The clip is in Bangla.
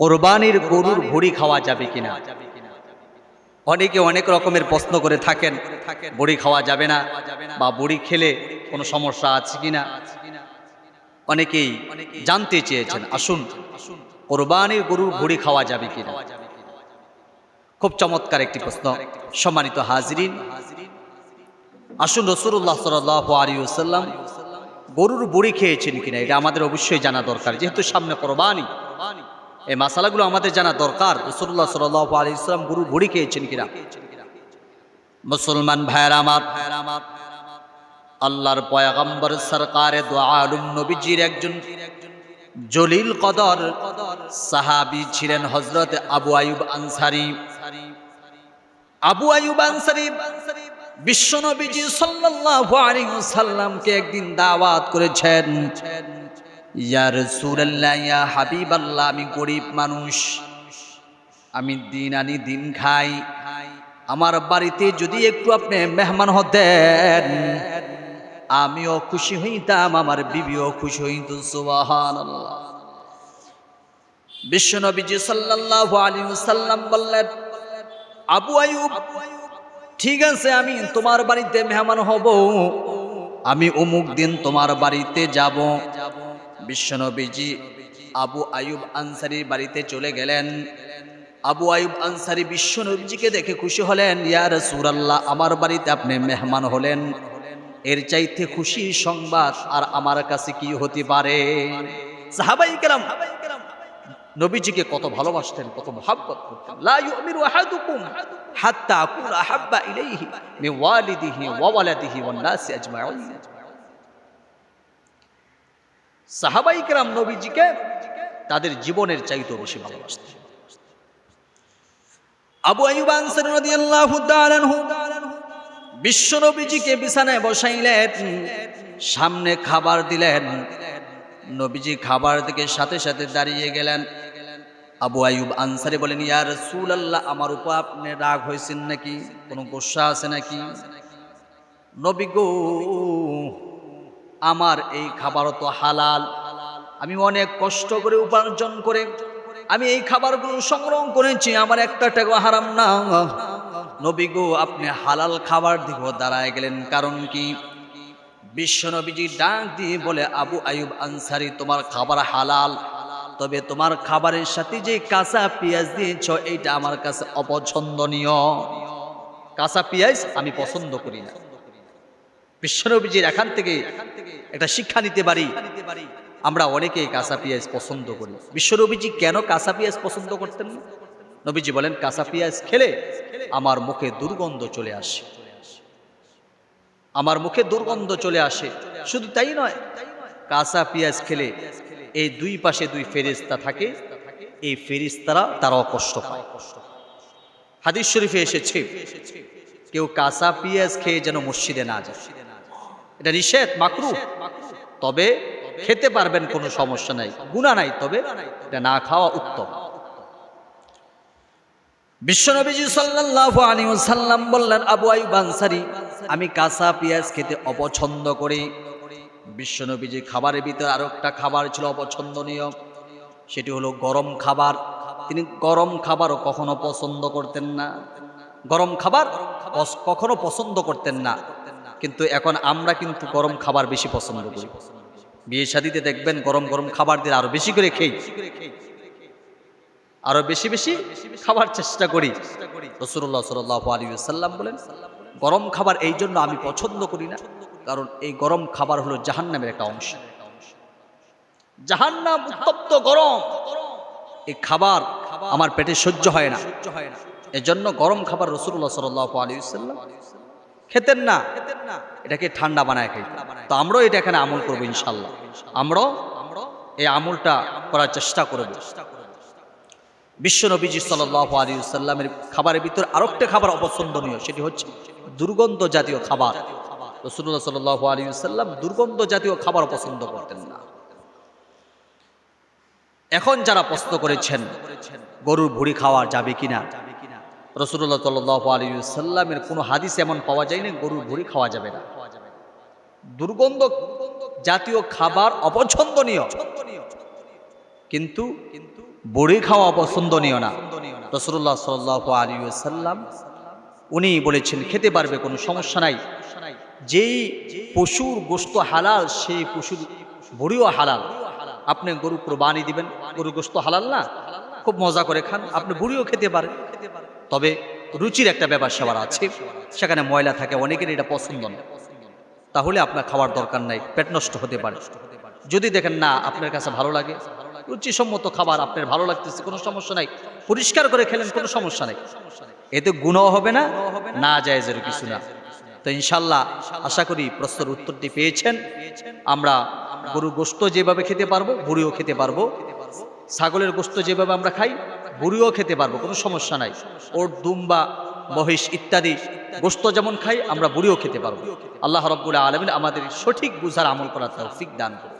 কোরবানির গরুর ভুড়ি খাওয়া যাবে কিনা? অনেকে অনেক রকমের প্রশ্ন করে থাকেন বড়ি খাওয়া যাবে না বা বড়ি খেলে কোনো সমস্যা আছে কিনা? অনেকেই জানতে চেয়েছেন, আসুন, কোরবানির গরুর ভুড়ি খাওয়া যাবে কিনা? খুব চমৎকার একটি প্রশ্ন, সম্মানিত হাজরিন। আসুন রসুল্লাহ সাল আলিউসাল্লাম গরুর বুড়ি খেয়েছেন কিনা? এটা আমাদের অবশ্যই জানা দরকার, যেহেতু সামনে কোরবানি। এই মাসালাগুলো আমাদের জানা দরকার। রসুল্লাহ সাল আলী ইসলাম গরুর বুড়ি খেয়েছেন কিনা? মুসলমান ভাইয়ের আমার, আল্লাহর পয়াগম্বর সরকারে দোয়ালুম নবীজির একজন জলিল কদর সাহাবি ছিলেন হজরত আবু আয়ুব আনসারি। আবু আয়ুব আনসারি বিশ্বনবীজি সাল্লাল্লাহু আলাইহি সাল্লামকে একদিন দাওয়াত করেছেন। ইয়া রাসূলুল্লাহ, ইয়া হাবিবাল্লাহ, আমি গরিব মানুষ। আমি দিন আনি দিন খাই। আমার বাড়িতে যদি একটু আপনি মেহমান হতেন, আমিও খুশি হইতাম, আমার বিবিও খুশি হইত, সুবহানাল্লাহ। বিশ্বনবীজি সাল্লাল্লাহু আলাইহি সাল্লাম বললেন, আবু আয়ুব, ঠিক আছে, আমি তোমার বাড়িতে মেহমান হব। আমি অমুক দিন তোমার বাড়িতে যাব। বিশ্বনবীজি আবু আয়ুব আনসারির বাড়িতে চলে গেলেন। আবু আয়ুব আনসারি বিশ্বনবীজিকে দেখে খুশি হলেন ইয়ার সুরাল্লাহ আমার বাড়িতে আপনি মেহমান হলেন। এর চাইতে খুশি সংবাদ আর আমার কাছে কি হতে পারে? নবীজিকে কত ভালোবাসতেন, কত মহাব্বত করতেন। সাহাবাই কেরাম নবীজিকে তাদের জীবনের চাইতেও বেশি ভালোবাসতেন। আবু আইয়ুব আনসারী রাদিয়াল্লাহু তাআলা আনহু বিশ্ব নবীজিকে বিছানায় বসাইলেন, সামনে খাবার দিলেন, নবীজি খাবার থেকে সাথে সাথে দাঁড়িয়ে গেলেন। আবু আয়ুব আনসারি বলেন, ইয়া রাসূলুল্লাহ, আমার উপর আপনি রাগ হয়েছেন নাকি? কোনো গোসা আছে নাকি? নবী গো আমার এই খাবারও তো হালাল। আমি অনেক কষ্ট করে উপার্জন করে, আমি এই খাবারগুলো সংগ্রহ করেছি, আমার একটা টাকা হারাম না। নবী গো, আপনি হালাল খাবার দিকেও দাঁড়ায় গেলেন, কারণ কি? বিশ্বনবীজি ডাক দিয়ে বলে, আবু আয়ুব আনসারি, তোমার খাবার হালাল। তবে তোমার খাবারের সাথে যে কাঁচা পেঁয়াজ দিয়েছ, এইটা আমার কাছে অপছন্দনীয়। কাঁচা পেঁয়াজ আমি পছন্দ করি না। বিশ্বনবীজির এখান থেকে একটা শিক্ষা নিতে পারি। আমরা অনেকেই কাঁচা পেঁয়াজ পছন্দ করি। বিশ্বনবীজি কেন কাঁচা পেঁয়াজ পছন্দ করতেন? নবীজি বলেন কাঁচা পেঁয়াজ খেলে আমার মুখে দুর্গন্ধ চলে আসে। আমার মুখে দুর্গন্ধ চলে আসে। শুধু তাই নয় কাঁচা পেঁয়াজ খেলে এই দুই পাশে দুই ফেরিস্তা থাকে। এই ফেরিস্তারা তারাও কষ্ট পায়। হাদিস শরীফে এসেছে, কেউ কাঁচা পেঁয়াজ খেয়ে যেন মসজিদে না যায়। এটা নিষেধ মাকরু তবে খেতে পারবেন কোনো সমস্যা নাই গুণা নাই, তবে এটা না খাওয়া উত্তম। বিশ্বনবীজি সাল্লাল্লাহু আলাইহি ওয়াসাল্লাম বললেন, আবু আইয়ুব আনসারী, আমি কাঁচা পেঁয়াজ খেতে অপছন্দ করি। বিশ্বনবীজি খাবারের ভিতরে আরও একটা খাবার ছিল অপছন্দনীয়, সেটি হলো গরম খাবার। তিনি গরম খাবারও কখনো পছন্দ করতেন না। গরম খাবার কখনো পছন্দ করতেন না। কিন্তু এখন আমরা কিন্তু গরম খাবার বেশি পছন্দ করি। বিয়ে শাদিতে দেখবেন গরম গরম খাবার দিয়ে আরও বেশি করে খেই। আরও বেশি বেশি খাবার চেষ্টা করি। রসুল্লাহ সাল আলী সাল্লাম বলেন, গরম খাবার এই জন্য আমি পছন্দ করি না, কারণ এই গরম খাবার হলো জাহান্নামের একটা অংশ। জাহান্নাম উত্তপ্ত গরম। এই খাবার আমার পেটে সহ্য হয় না। এজন্য গরম খাবার রসুল্লাহ সাল আলী সাল্লাম খেতেন না। এটাকে ঠান্ডা বানায় খাই তো আমরাও এটা এখানে আমল করব ইনশাল্লাহ। আমরাও এই আমলটা করার চেষ্টা করব। বিশ্ব নবীজি সাল্লাহ আলী সাল্লামের খাবারের ভিতরে আরেকটা খাবার অপছন্দনীয় সেটি হচ্ছে দুর্গন্ধ জাতীয় খাবার। রসুল্লাহ সাল্লাহ আলী সাল্লাম দুর্গন্ধ জাতীয় খাবার পছন্দ করতেন না। এখন যারা প্রশ্ন করেছেন গরুর ভুড়ি খাওয়া যাবে কিনা? রসুল্লাহ সাল্লাহ আলী সাল্লামের কোনো হাদিস এমন পাওয়া যায়নি, গরুর ভুড়ি খাওয়া যাবে না। দুর্গন্ধ জাতীয় খাবার অপছন্দনীয়। কিন্তু বড়ি খাওয়া অপছন্দনীয় না। রসুল্লাহ সাল আলী সাল্লাম উনি বলেছেন, খেতে পারবে, কোনো সমস্যা নাই। যেই পশুর গোস্ত হালাল, সেই পশুর বড়িও হালাল। আপনি গরু কোরবানি দিবেন গরু গোস্ত হালাল না? খুব মজা করে খান, আপনি বুড়িও খেতে পারেন। তবে রুচির একটা ব্যাপার সেবার আছে। সেখানে ময়লা থাকে অনেকের এটা পছন্দ না। তাহলে আপনার খাওয়ার দরকার নাই, পেট নষ্ট হতে পারে। যদি দেখেন না আপনার কাছে ভালো লাগে, রুচিসম্মত খাবার আপনার ভালো লাগতেছে, কোনো সমস্যা নাই, পরিষ্কার করে খেলেন, কোনো সমস্যা নেই। এতে গুণও হবে না না যায় যেন কিছু না। তো ইনশাল্লাহ আশা করি প্রশ্নের উত্তরটি পেয়েছেন। আমরা গরু গোস্ত যেভাবে খেতে পারব বুড়িও খেতে পারব। ছাগলের গোস্ত যেভাবে আমরা খাই, বুড়িও খেতে পারব, কোনো সমস্যা নাই। ওর দুম্বা, মহিষ ইত্যাদি গোস্ত যেমন খাই, আমরা বুড়িও খেতে পারব। আল্লাহ রব্বুল আলমিন আমাদের সঠিক বুঝার আমল করার তৌফিক দান করুন।